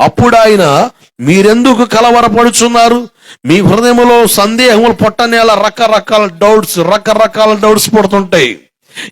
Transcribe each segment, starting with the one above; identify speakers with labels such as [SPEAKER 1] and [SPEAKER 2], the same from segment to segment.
[SPEAKER 1] అప్పుడు ఆయన మీరెందుకు కలవరపడుచున్నారు? మీ హృదయంలో సందేహములు పొట్టనేల రకరకాల డౌట్స్ రకరకాల డౌట్స్ పడుతుంటాయి.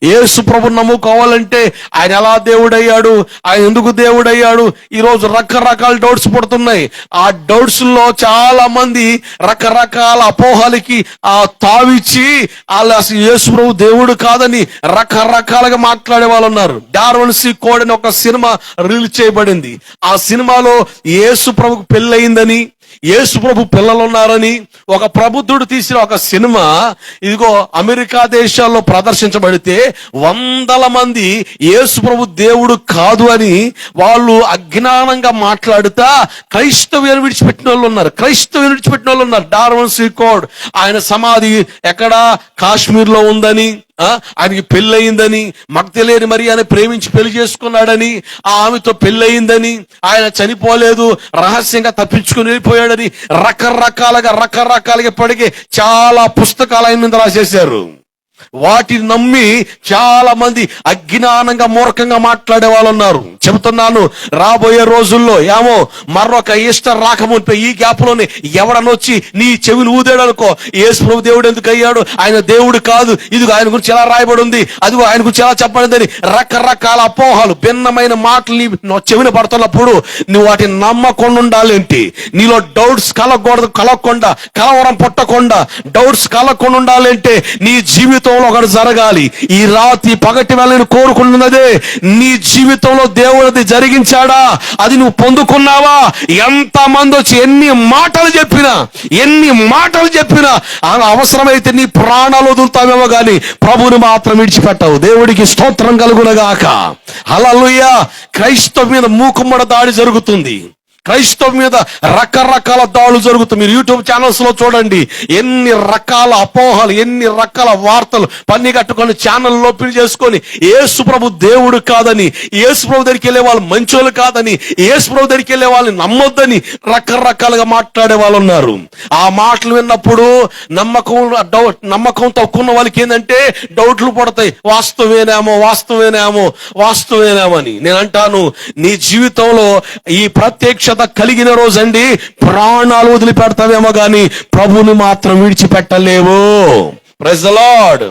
[SPEAKER 1] ఏసు ప్రభు నమ్ముకోవాలంటే ఆయన ఎలా దేవుడయ్యాడు? ఆయన ఎందుకు దేవుడయ్యాడు? ఈరోజు రకరకాల డౌట్స్ పుడుతున్నాయి. ఆ డౌట్స్లో చాలా మంది రకరకాల అపోహలకి ఆ తావిచ్చి వాళ్ళు అసలు యేసు ప్రభు దేవుడు కాదని రకరకాలుగా మాట్లాడే వాళ్ళు ఉన్నారు డార్వన్ సి కోడ్ అని ఒక సినిమా రిలీజ్ చేయబడింది. ఆ సినిమాలో యేసు ప్రభుకు పెళ్ళయిందని యేసు ప్రభు పిల్లలు ఉన్నారని ఒక ప్రబుద్ధుడు తీసిన ఒక సినిమా ఇదిగో అమెరికా దేశాల్లో ప్రదర్శించబడితే వందల మంది యేసు ప్రభు దేవుడు కాదు అని వాళ్ళు అజ్ఞానంగా మాట్లాడుతా క్రైస్తవ్యాన్ని విడిచిపెట్టిన వాళ్ళు ఉన్నారు. క్రైస్తవ్యం విడిచిపెట్టిన వాళ్ళు ఉన్నారు. డార్వన్ శ్రీకోడ్ ఆయన సమాధి ఎక్కడ? కాశ్మీర్లో ఉందని. ఆయనకి పెళ్ళయిందని మగ్ధలేని మరి ఆయన ప్రేమించి పెళ్ళి చేసుకున్నాడని ఆ ఆమెతో పెళ్ళయిందని ఆయన చనిపోలేదు రహస్యంగా తప్పించుకుని వెళ్ళిపోయాడని రకరకాలుగా రకరకాలుగా పడిగే చాలా పుస్తకాలు ఆయన మీద రాసేశారు. వాటిని నమ్మి చాలా మంది అజ్ఞానంగా మూర్ఖంగా మాట్లాడే వాళ్ళు ఉన్నారు చెబుతున్నాను రాబోయే రోజుల్లో ఏమో మరొక ఈస్టర్ రాకముందు ఈ గ్యాప్లోనే ఎవడనొచ్చి నీ చెవిని ఊదాడనుకో యేసు ప్రభు దేవుడు ఎందుకు అయ్యాడు? ఆయన దేవుడు కాదు. ఇదిగో ఆయన గురించి ఎలా రాయబడి ఉంది అది ఆయన గురించి ఎలా చెప్పబడిందని రకరకాల అపోహలు భిన్నమైన మాటలు నీ చెవిన పడుతున్నప్పుడు నువ్వు వాటిని నమ్మకుండా ఉండాలేంటి? నీలో డౌట్స్ కలగకూడదు కలగకుండా కలవరం పుట్టకుండా డౌట్స్ కలగకుండా ఉండాలంటే నీ జీవితంలో ఒకటి జరగాలి. ఈ రాత్రి పగటి వెళ్ళని కోరుకుంటున్నదే నీ జీవితంలో దేవుడిది జరిగించాడా? అది నువ్వు పొందుకున్నావా? ఎంత మంది వచ్చి ఎన్ని మాటలు చెప్పినా ఎన్ని మాటలు చెప్పినా అవసరమైతే నీ ప్రాణాలు వదులుతావేమో కానీ ప్రభుని మాత్రం విడిచిపెట్టవు. దేవుడికి స్తోత్రం కలుగునగాక. అలా క్రైస్తవ మీద మూకుమ్మడ దాడి జరుగుతుంది. క్రైస్తవ మీద రకరకాల దాడులు జరుగుతాయి. మీరు యూట్యూబ్ ఛానల్స్లో చూడండి. ఎన్ని రకాల అపోహలు ఎన్ని రకాల వార్తలు పన్ని కట్టుకొని ఛానల్లో పిలి చేసుకొని ఏసుప్రభు దేవుడు కాదని ఏసుప్రభు దగ్గరికి వెళ్ళే వాళ్ళు మంచోళ్ళు కాదని ఏసుప్రభు దగ్గరికి వెళ్ళే వాళ్ళని నమ్మొద్దని రకరకాలుగా మాట్లాడే వాళ్ళు ఉన్నారు. ఆ మాటలు విన్నప్పుడు నమ్మకం డౌట్ నమ్మకం తక్కువ ఉన్న వాళ్ళకి ఏంటంటే డౌట్లు పడతాయి. వాస్తవేనేమో వాస్తవేనేమో వాస్తవేనేమో అని. నేను అంటాను నీ జీవితంలో ఈ ప్రత్యక్ష ప్రత్యక్షత కలిగిన రోజండి ప్రాణాలు వదిలిపెడతావేమో గాని ప్రభుని మాత్రం విడిచిపెట్టలేవు. Praise lord